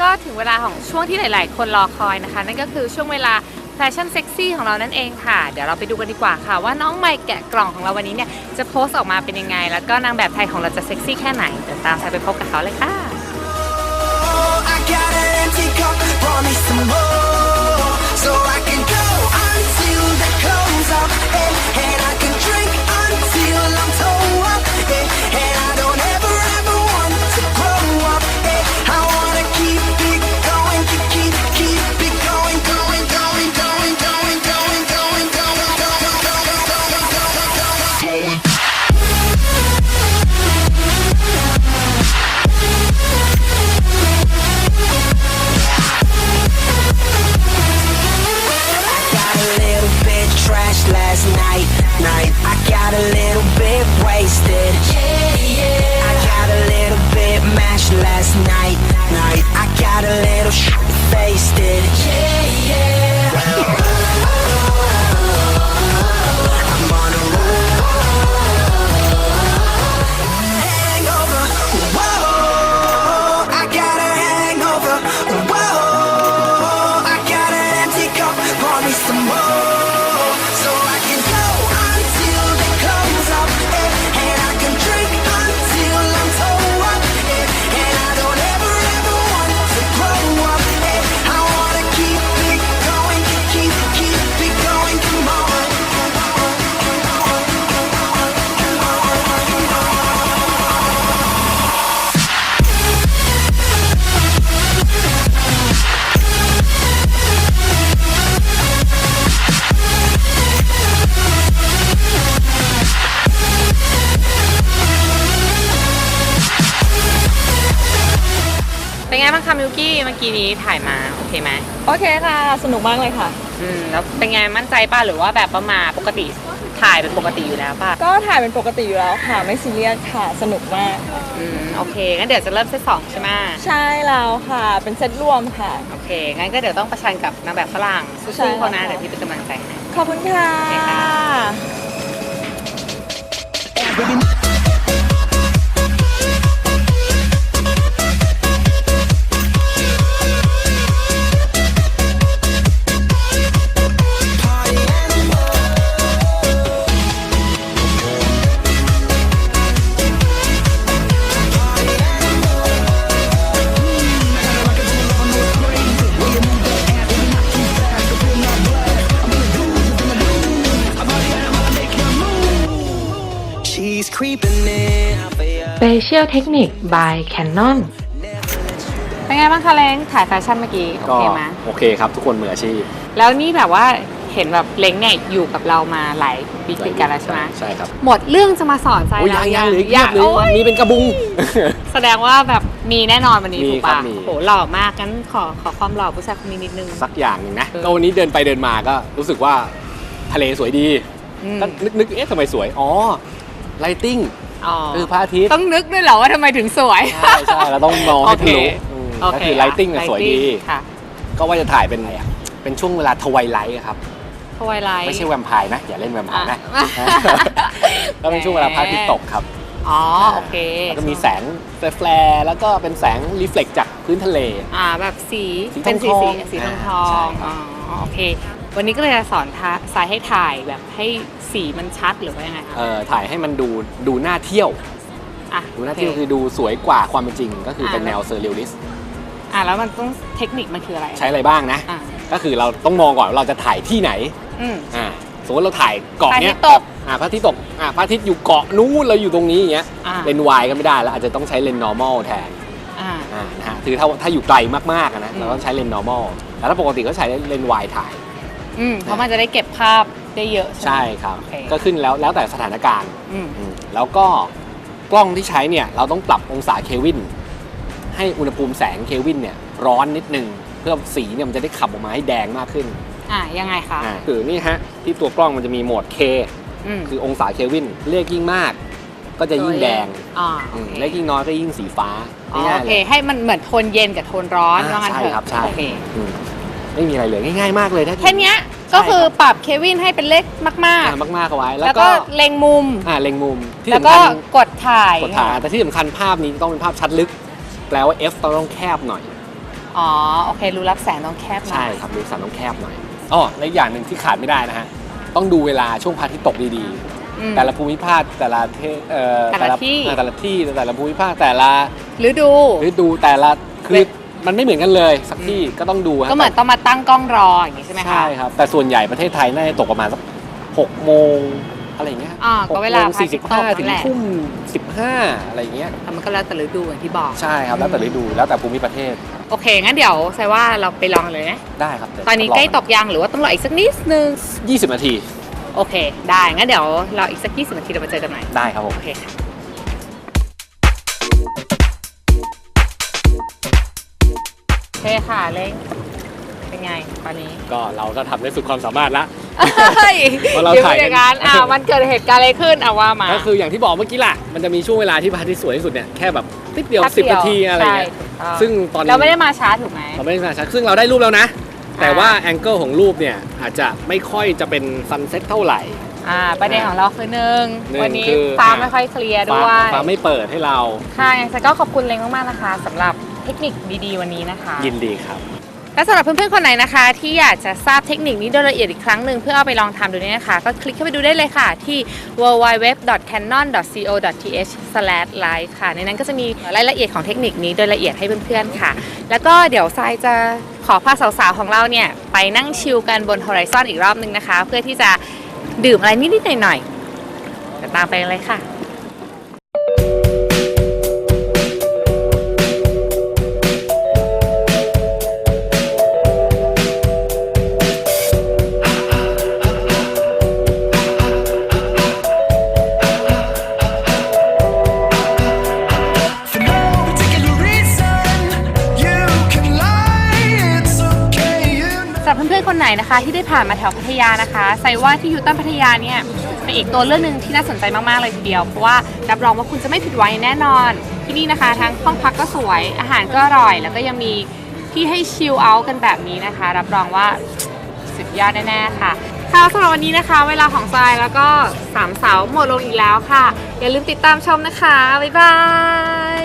ก็ถึงเวลาของช่วงที่หลาย ๆ คนรอคอยนะคะ นั่นก็คือช่วงเวลาแฟชั่นเซ็กซี่ของเรานั่นเองค่ะ เดี๋ยวเราไปดูกันดีกว่าค่ะ ว่าน้องใหม่แกะกล่องของเราวันนี้เนี่ย จะโพสต์ออกมาเป็นยังไง แล้วก็นางแบบไทยของเราจะเซ็กซี่แค่ไหนเดี๋ยวตามสายไปพบกับเขาเลยค่ะ I got an empty cup, pour me some more, so I can เป็นไงบ้างคะมิวกี้เมื่อกี้นี้ถ่ายมาโอเคไหมโอเคค่ะ สนุกมากเลยค่ะ อืมแล้วเป็นไงมั่นใจป่ะหรือว่าแบบประมาปกติถ่ายเป็นปกติอยู่แล้วป่ะก็ถ่ายเป็นปกติอยู่แล้วค่ะไม่ซีเรียสค่ะสนุกมาก อืมโอเคงั้นเดี๋ยวจะเริ่มเซตสองใช่ไหมใช่แล้วค่ะ เป็นเซตรวมค่ะ โอเคงั้นก็เดี๋ยวต้องประชันกับนางแบบฝรั่งใช่สู้ๆเขานะค่ะเดี๋ยวพี่เป็นกำลังใจให้ ขอบคุณค่ะ โอเคค่ะ She's เ a เชียลเทคนิค by Canon เป็นไงบ้างคะเล้งถ่ายแฟชั่นเมื่อกี้ โอก็เคไหมโอเคครับ ทุกคนมืออาชีพแล้วนี่แบบว่าเห็นแบบเล้งเนี่ยอยู่กับเรามาหลายปีติดกันแล้วใช่ไหมใช่ครับหมดเรื่องจะมาสอนใจโอ้ยแล้วยังยังเหลืออีกอเยยาอะกเลยโอ้ยมีเป็นกระบุง แสดงว่าแบบมีแน่นอนวันนี้มีถูกครัปะบมี โหหล่อมากงั้นขอขอความหล่อผู้ชายคนนี้นิดนึง สักอย่างหนึ่งนะเออ ก็วันนี้เดินไปเดินมาก็รู้สึกว่าทะเลสวยดีอืมก็นึกนึกเอ๊ะทำไมสวย อ๋อไลติ้ง อ๋อคือพระอาทิตย์ต้องนึกด้วยเหรอว่าทำไมถึงสวย ใช่ใช่เราต้องมองให้ทะลุอืมโอก็เคคือไลติ้งสวยดี ค่ะก็ว่าจะถ่ายเป็นอะไรอะเป็นช่วงเวลาทวายไลท์ครับ ทวายไลท์ ไม่ใช่แวมไพร์นะ อย่าเล่นแวมไพร์นะ อะ ก็เป็นช่วงเวลาพระอาทิตย์ตกครับ อ๋อโอเคแล้วก็มีแสงแฟร์ๆแล้วก็เป็นแสงรีเฟล็กจากพื้นทะเล อ่าแบบสีสีเป็นสีทสีองๆสีทองทอ่าอใช่งครับ อ๋อโอเค วันนี้ก็เลยจะสอนทาสายให้ถ่ายแบบให้สีมันชัดหรือว่ายังไงคะเอ่อถ่ายให้มันดูดูน่าเที่ยว อะดูน่าเที่ยวคือดูสวยกว่าความเป็นจริง ก็คือเป็นอ่าแนวเซอร์เรียลลิสอะแล้วมันต้องเทคนิคมันคืออะไรใช้อะไรบ้างนะ อะก็คือเราต้องมองก่อนว่าเราจะถ่ายที่ไหนอืม อ่าสมมติเราถ่ายเกาะเนี้ยพระอาทิตย์ตก อ่าพระอาทิตย์ตกอ่าพระอาทิตย์อยู่เกาะนู้นเราอยู่ตรงนี้อย่างเงี้ยอ่าเลนส์วายก็ไม่ได้แล้วอาจจะต้องใช้เลนส์ normal แทน อ่าอ่านะฮะคือถ้าถ้าอยู่ไกลมากๆอะนะอืม เราต้องใช้เลนส์ normal แต่ถ้าปกติก็ใช้เลนส์วายถ่าย อืมเพราะมันจะได้เก็บภาพได้เยอะใช่ไหมใช่ครับ โอเค ก็ขึ้นแล้วแล้วแต่สถานการณ์อืมอืมแล้วก็กล้องที่ใช้เนี่ยเราต้องปรับองศาเคลวิน ให้อุณหภูมิแสงเคลวินเนี่ยร้อนนิดนึง เพื่อสีเนี่ยมันจะได้ขับออกมาให้แดงมากขึ้นอะยังไงคะอ่าคือนี่ฮะที่ตัวกล้องมันจะมีโหมด K อืมคือองศาเคลวินเลขยิ่งมาก ก็จะยิ่งแดงอ่าอืโอมเคเลขยิ่งน้อยก็ยิ่งสีฟ้าอ๋อง่ายโอๆเค เลย ให้มันเหมือนโทนเย็นกับโทนร้อนอ่าว่างั้นเถใช่อะครับใช่ โอเค อืม ไม่มีอะไรเลยง่าย ๆ มากเลยถ้าแค่เนี้ยก็คือปรับเควินให้เป็นเลขมากอ่ามากๆเอาไว้ๆแล้แล้ววก็ก็เล็งมุม อ่าเล็งมุมที่แล้วสำก็คัญกดถ่ายกดถ่ายแต่ที่สำคัญภาพนี้ต้องเป็นภาพชัดลึก แปลว่า f ต้องแคบหน่อย อ๋อ โอเค รูรับแสงต้องแคบหน่อยใช่ครับรูสันต้องแคบหน่อยอ๋อและอีกอย่างหนึ่งที่ขาดไม่ได้นะฮะ ต้องดูเวลาช่วงพระอาทิตย์ตกดีอืม ๆ แต่ละภูมิภาคแต่ละเทศเอ่อแต่ละที่ อ่าแต่ละที่แต่ละภูมิภาคแต่ละฤดู ฤดูแต่ละคือ มันไม่เหมือนกันเลยสักที่ก็ต้องดูฮะก็เหมือนต้องมาตั้งกล้องรออย่างนี้ใช่ไหมคะ ใช่ครับ แต่ส่วนใหญ่ประเทศไทยน่าจะตกประมาณสักหกโมงอะไรอย่างเงี้ยอ่าก็เวลาพระอาทิสี่ตสิย์บตห้ากถึนั่งนแหละ ทุ่มสิบห้าอะไรอย่างเงี้ยแต่มันก็แล้วแต่ฤดูอย่างที่บอก ใช่ครับแล้วแต่ฤดูแล้วแต่ภูมิประเทศโอเค งั้นเดี๋ยวใส่ว่าเราไปลองเลยนะได้ครับเดี๋ยวตอนนี้ใกล้ตกยังหรือว่าต้องรออีกสักนิดนึงยี่สิบนาทีโอเค ได้ งั้นเดี๋ยวเราอีกสัก 20 นาทีเรามาเจอกันใหม่ ได้ครับผม โอเคค่ะ โอเคค่ะเล้งเป็นไงตอนนี้ก็เราก็ทำได้สุดความสามารถละเฮ้ยเพราะเราดี๋ยวถ่ายกันอย่างนั้นอ่ามันเกิดเหตุการณ์อะไรขึ้นเอาว่ามาก็คืออย่างที่บอกเมื่อกี้แหละมันจะมีช่วงเวลาที่พระอาทิตย์สวยที่สุดเนี่ยแค่แบบนิดเดียวแป๊บสิบเดียวนาทีอะไรเงี้ย ใช่ถูกต้องซึ่งตอนนี้เราไม่ได้มาช้าถูกไหม เราไม่ได้มาชัดซึ่งเราได้รูปแล้วนะ แต่อ่าว่าแองเกิลของรูปเนี่ยอาจจะไม่ค่อยจะเป็นซันเซ็ตเท่าไหร่ อ่าประเด็นของเราคือหนึ่งหนึ่งวันนี้คือฟ้าอ่า ไม่ค่อยเคลียร์ฟ้าด้วยฟ้าไม่เปิดให้เรา ค่ะยังไงก็ขอบคุณเล้งมากๆนะคะสำหรับ เทคนิคดีๆ วันนี้นะคะ ยินดีครับ และสำหรับเพื่อนๆคนไหนนะคะ ที่อยากจะทราบเทคนิคนี้โดยละเอียดอีกครั้งหนึ่งเพื่อเอาไปลองทำดูเนี่ยนะคะ ก็คลิกเข้าไปดูได้เลยค่ะ ที่ www.canon.co.th/live ค่ะ ในนั้นก็จะมีรายละเอียดของเทคนิคนี้โดยละเอียดให้เพื่อนๆค่ะ แล้วก็เดี๋ยวทรายจะขอพาสาวๆของเราเนี่ยไปนั่งชิลกันบน Horizon อีกรอบหนึงนะคะ เพื่อที่จะดื่มอะไรนิดๆหน่อยๆเดี๋ยวตามไปเลยค่ะ นๆคะคะที่ได้ผ่านมาแถวพัทยานะคะใส่ว่าที่ยูตันพัทยาเนี่ยเป็นอีกตัวเลือกหนึ่งที่น่าสนใจมากๆเลยทีเดียว เพราะว่ารับรองว่าคุณจะไม่ผิดหวังแน่นอน ที่นี่นะคะทั้งห้องพักก็สวย อาหารก็อร่อย แล้วก็ยังมีที่ให้ชิลเอาท์กันแบบนี้นะคะ รับรองว่าสุดยอดแน่ๆค่ะค่ะสำหรับวันนี้นะคะ เวลาของทรายแล้วก็สามสาวหมดลงอีกแล้วค่ะ อย่าลืมติดตามชมนะคะ บ๊ายบาย